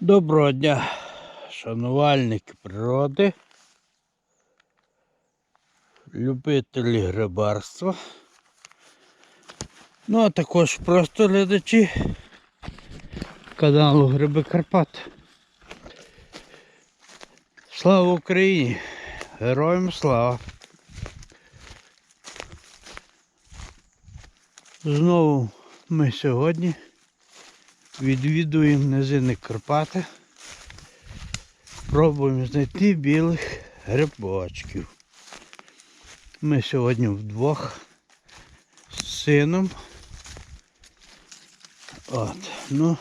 Доброго дня, шанувальники природи, любителі грибарства, ну а також просто глядачі каналу Гриби Карпат. Слава Україні! Героям слава! Знову ми сьогодні відвідуємо низини Карпати. Пробуємо знайти білих грибочків. Ми сьогодні вдвох з сином. От, ну,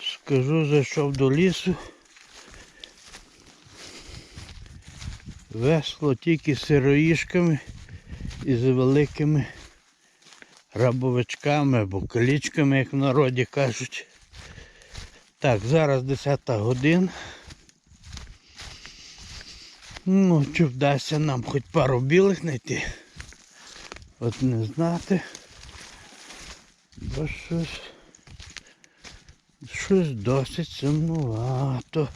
скажу, зайшов до лісу. Весело тільки сироїшками і з великими рабовичками або колічками, як в народі кажуть. Так, зараз 10 годин. Ну, чи вдасться нам хоч пару білих знайти. От не знати. Бо щось. Щось досить сумнувато.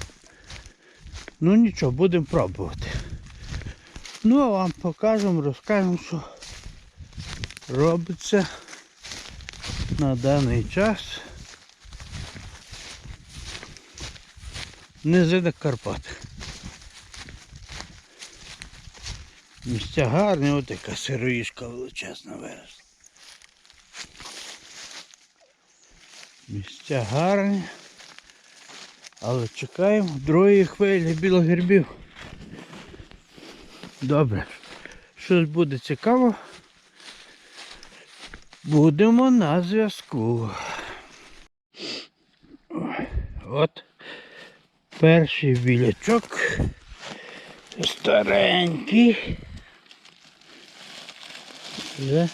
Ну нічого, будемо пробувати. Ну а вам покажемо, розкажемо, що робиться на даний час низина Карпат. Місця гарні, от яка сироїшка величезна виросла. Місця гарні, але чекаємо другої хвилі білогербів. Добре, щось буде цікаво. Будемо на зв'язку. От перший білячок. Старенький. Вже,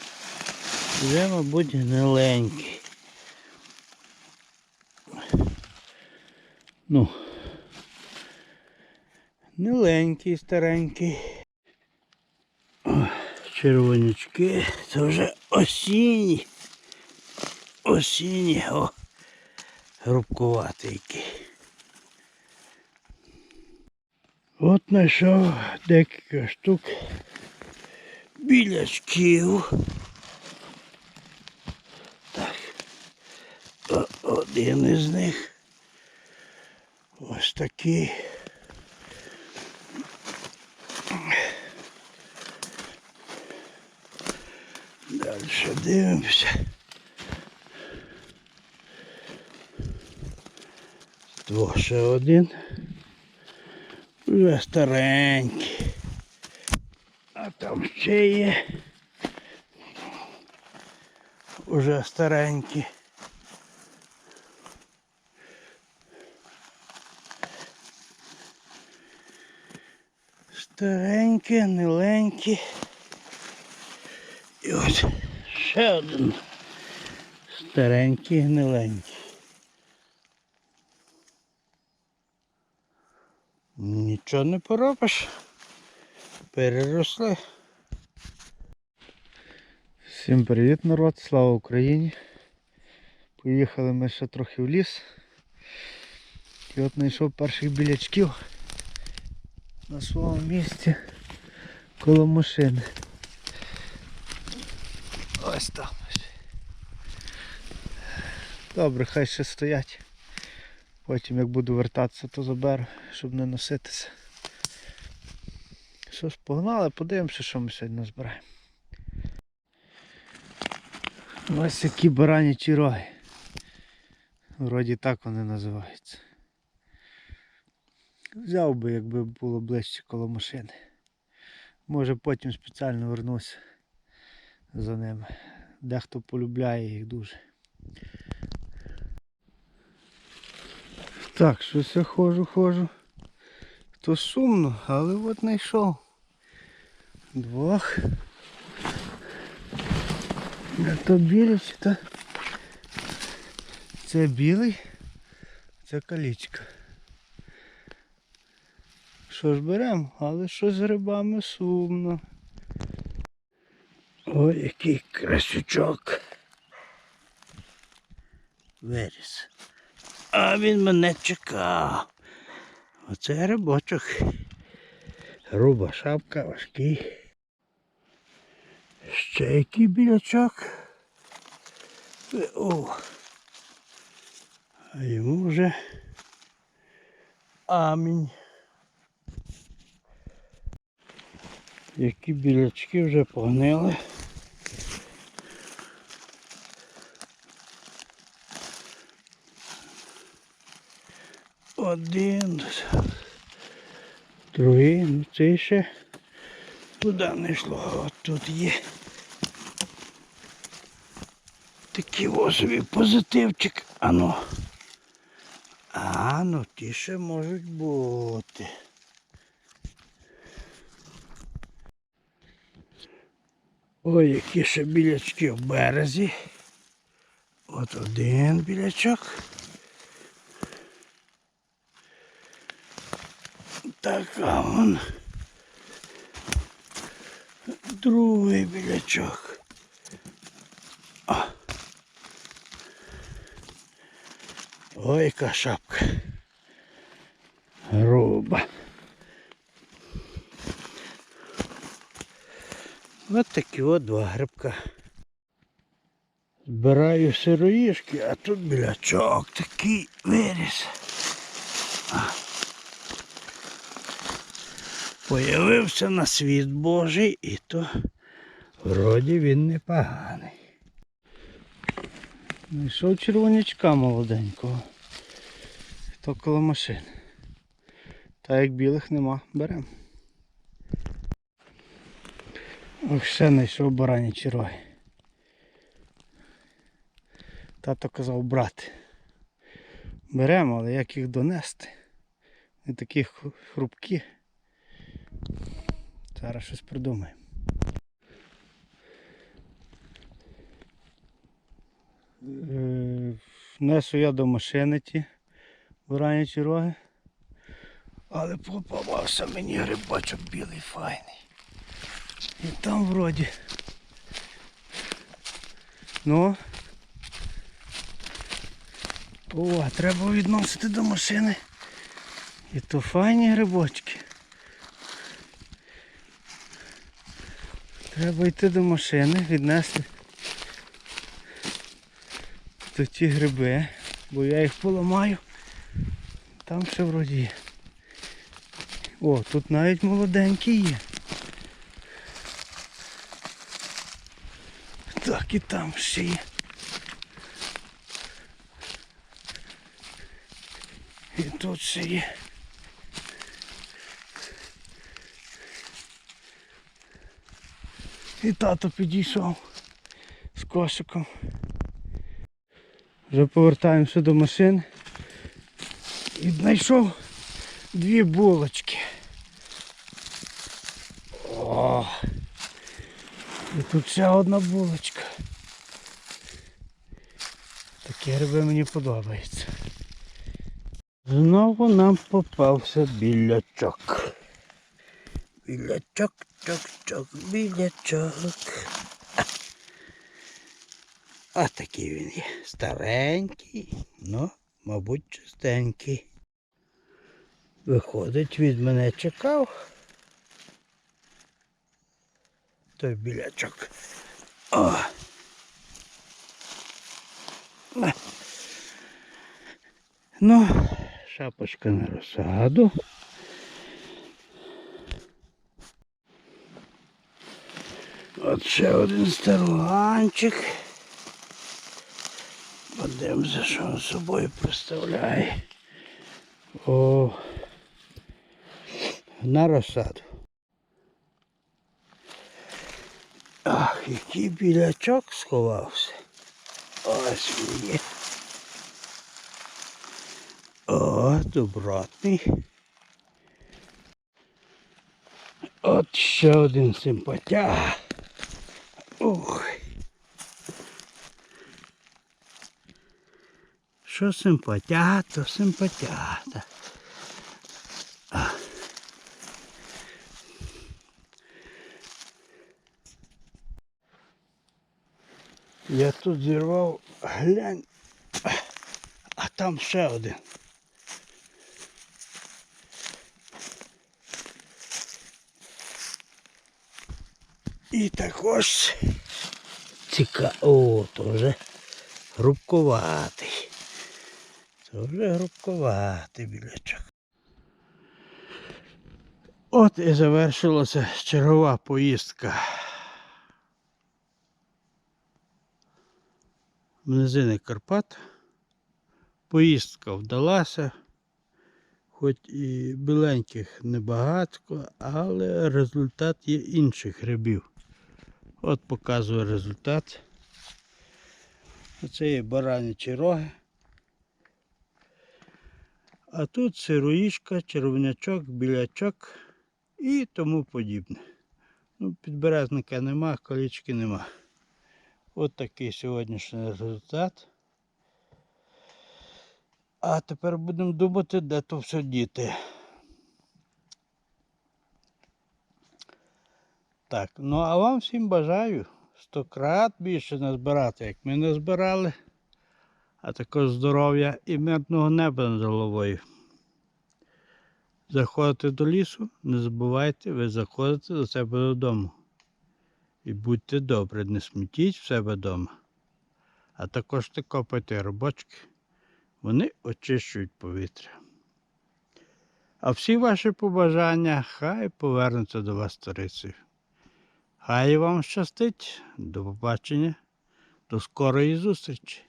вже, мабуть, гниленький. Ну, гниленький, старенький. Червонячки, це вже осінні. Осінні, о, грубкуватий. От знайшов декілька штук білячків. Так. Один із них. Ось такий. Дальше дивимося. Ще один. Вже старенький. А там ще є. Уже старенький. Старенький, миленький. Ось ще один старенький, гниленький. Нічого не поробиш. Переросли. Всім привіт народ, слава Україні. Поїхали ми ще трохи в ліс. І от знайшов перших білячків на своєму місці коло машини. Ось там. Добре, хай ще стоять. Потім як буду вертатися, то заберу, щоб не носитися. Що ж, погнали, подивимося, що ми сьогодні назбираємо. Ось які баранячі роги. Вроді так вони називаються. Взяв би, якби було ближче коло машини. Може потім спеціально вернуся за ними. Дехто полюбляє їх дуже. Так, щось я ходжу, ходжу. То сумно, але от знайшов. Двох. То білий чи то? Це білий, це калічка. Що ж беремо, але що з грибами сумно. Ой, який красючок. Виріс. А він мене чекав. Оце грибочок. Груба шапка, важкий. Ще який білячок. О. А йому вже амінь. Які білячки вже погнили. Один. Другий, ну це ще туди не йшло. От тут є. Такий ось собі позитивчик. Ану. А, ну ті ще можуть бути. Ой, які ще білячки в березі. От один білячок. Така вон. Другий білячок. Ой, яка шапка. Груба. От такі от два грибка. Збираю сироїшки, а тут білячок такий виріс. Появився на світ Божий і то вроді він непоганий. Знайшов червонячка молоденького. То коло машин. Та як білих нема, беремо. Ох, ще знайшов баранячі роги. Тато казав брати. Беремо, але як їх донести? Не такі хру- хрупкі. Зараз щось придумаємо. Е, Несу я до машини ті баранячі роги. Але попавався мені грибочок білий файний. І там вроді. Ну. О, треба відносити до машини. І то файні грибочки. Треба йти до машини, віднести то ті гриби, бо я їх поламаю. Там ще вроді є. О, тут навіть молоденькі є. Так і там ще є. І тут ще є. І тато підійшов з кошиком. Вже повертаємося до машини. І знайшов дві булочки. О! І тут ще одна булочка. Такі гриби мені подобаються. Знову нам попався білячок. Білячок, чок, чок, білячок. А такий він є. Старенький, ну, мабуть, чистенький. Виходить, від мене чекав. Той білячок. О. Ну, шапочка на розсаду. От ще один старуганчик. Подивимося, що він собою представляє. О, на розсаду. Ах, який білячок сховався. Ось він є. О, добротний. От ще один симпатяг. Ух. Що симпатяга, то симпатяга. А. Я тут зірвав, глянь, а там ще один. І також цікаво. О, то вже грубковатий. Це вже грубковатий білячок. От і завершилася чергова поїздка. в низини Карпат. Поїздка вдалася, хоч і біленьких небагатко, але результат є інших грибів. От показує результат. Оце є баранячі роги. А тут сироїшка, червонячок, білячок і тому подібне. Ну, підберезника нема, колічки нема. От такий сьогоднішній результат. А тепер будемо думати, де то все діти. Так, ну а вам всім бажаю сто крат більше назбирати, як ми назбирали, а також здоров'я і мирного неба над головою. Заходите до лісу, не забувайте, ви заходите до себе додому. І будьте добрі, не смітіть в себе вдома. А також не копайте робочки. Вони очищують повітря. А всі ваші побажання хай повернуться до вас сторицею. Хай вам щастить. До побачення, до скорої зустрічі.